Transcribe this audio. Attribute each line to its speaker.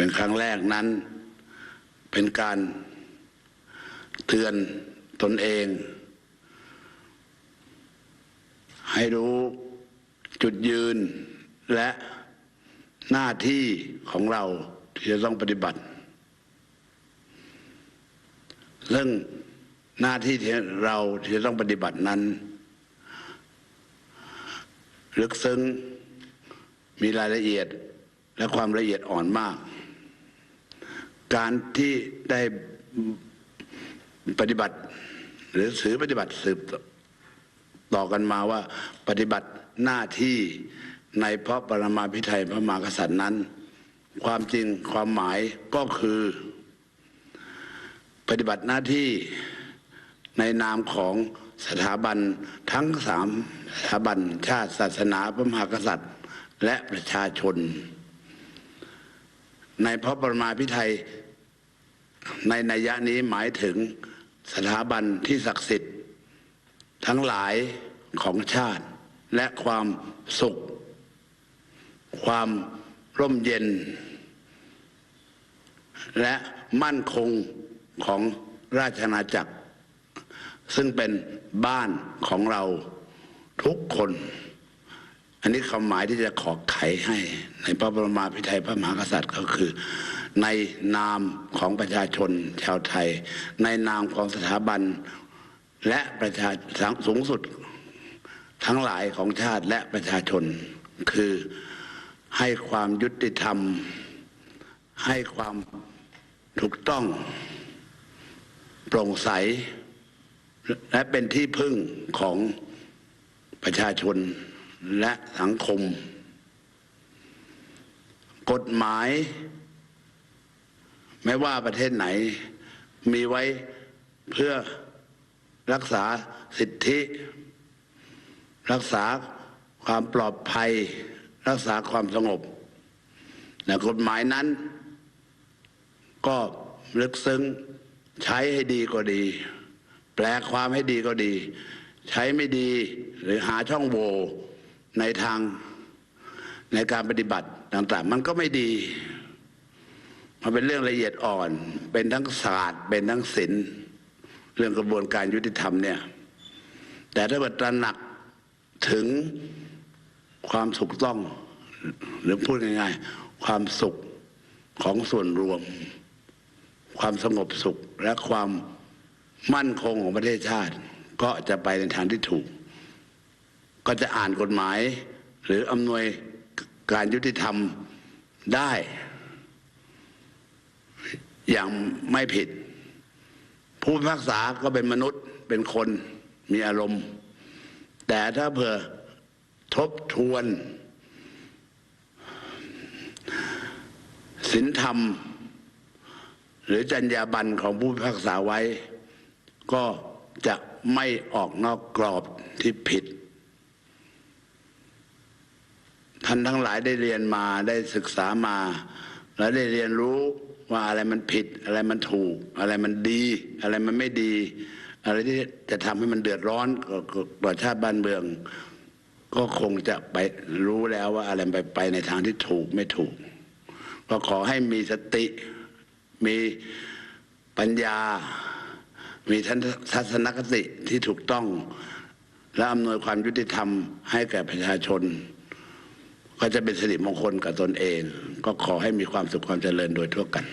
Speaker 1: เป็นครั้งแรกนั้น เป็นการเตือนตนเอง ให้รู้จุดยืนและหน้าที่ของเราที่จะต้องปฏิบัติ เรื่องหน้าที่ที่เราที่จะต้องปฏิบัตินั้น ลึกซึ้งมีรายละเอียดและความละเอียดอ่อนมาก การที่ได้ปฏิบัติ หรือสือปฏิบัติสืบต่อกันมาว่าปฏิบัติหน้าที่ในพระปรมาภิไธยพระมหากษัตริย์นั้น ความจริงความหมายก็คือ ปฏิบัติหน้าที่ในนามของสถาบันทั้งสามสถาบันชาติศาสนาพระมหากษัตริย์ และประชาชน ในพระปรมาภิไธย ในนัยยะนี้หมายถึงสถาบันที่ศักดิ์สิทธิ์ ทั้งหลายของชาติ และความสุข ความร่มเย็น และมั่นคงของราชอาณาจักร ซึ่งเป็นบ้านของเราทุกคน อันนี้คำหมายที่จะขอไขให้ ในพระบรมมาภิไธยพระมหากษัตริย์ก็คือ ในนามของประชาชนชาวไทย ในนามของสถาบัน และประชาสูงสุด ทั้งหลายของชาติและประชาชน คือให้ความยุติธรรม ให้ความถูกต้อง โปร่งใส และเป็นที่พึ่งของประชาชน และสังคม กฎหมาย ไม่ว่าประเทศไหน มีไว้เพื่อรักษาสิทธิ รักษาความปลอดภัย รักษาความสงบแต่กฎหมายนั้น ก็ลึกซึ้งใช้ให้ดีก็ดี แปลความให้ดีก็ดี ใช้ไม่ดีหรือหาช่องโหว่ ในทางในการปฏิบัติต่าง ๆ มันก็ไม่ดี มันเป็นเรื่องละเอียดอ่อน เป็นทั้งศาสตร์ เป็นทั้งศิลป์เรื่องกระบวนการยุติธรรมเนี่ย แต่ถ้าเกิดตระหนักถึงความถูกต้อง หรือพูดง่ายๆ ความสุขของส่วนรวม ความสงบสุขและความมั่นคงของประเทศชาติ ก็จะไปในทางที่ถูก ก็จะอ่านกฎหมาย หรืออำนวยการยุติธรรมได้ อย่างไม่ผิด ผู้พิพากษาก็เป็นมนุษย์เป็นคนมีอารมณ์ แต่ถ้าเผื่อทบทวนศีลธรรม หรือจรรยาบรรณของผู้พิพากษาไว้ ก็จะไม่ออกนอกกรอบที่ผิด ท่านทั้งหลายได้เรียนมาได้ศึกษามา และได้เรียนรู้ว่าอะไรมันผิด อะไรมันถูก อะไรมันดี อะไรมันไม่ดี อะไรที่จะทำให้มันเดือดร้อนกับชาติบ้านเมือง ก็คงจะไปรู้แล้วว่าอะไรไปไปในทางที่ถูกไม่ถูก ก็ขอให้มีสติ มีปัญญา มีทัศนคติที่ถูกต้อง และอำนวยความยุติธรรมให้แก่ประชาชน ก็จะเป็นสิริมงคลกับตนเอง ก็ขอให้มีความสุขความเจริญโดยทั่วกัน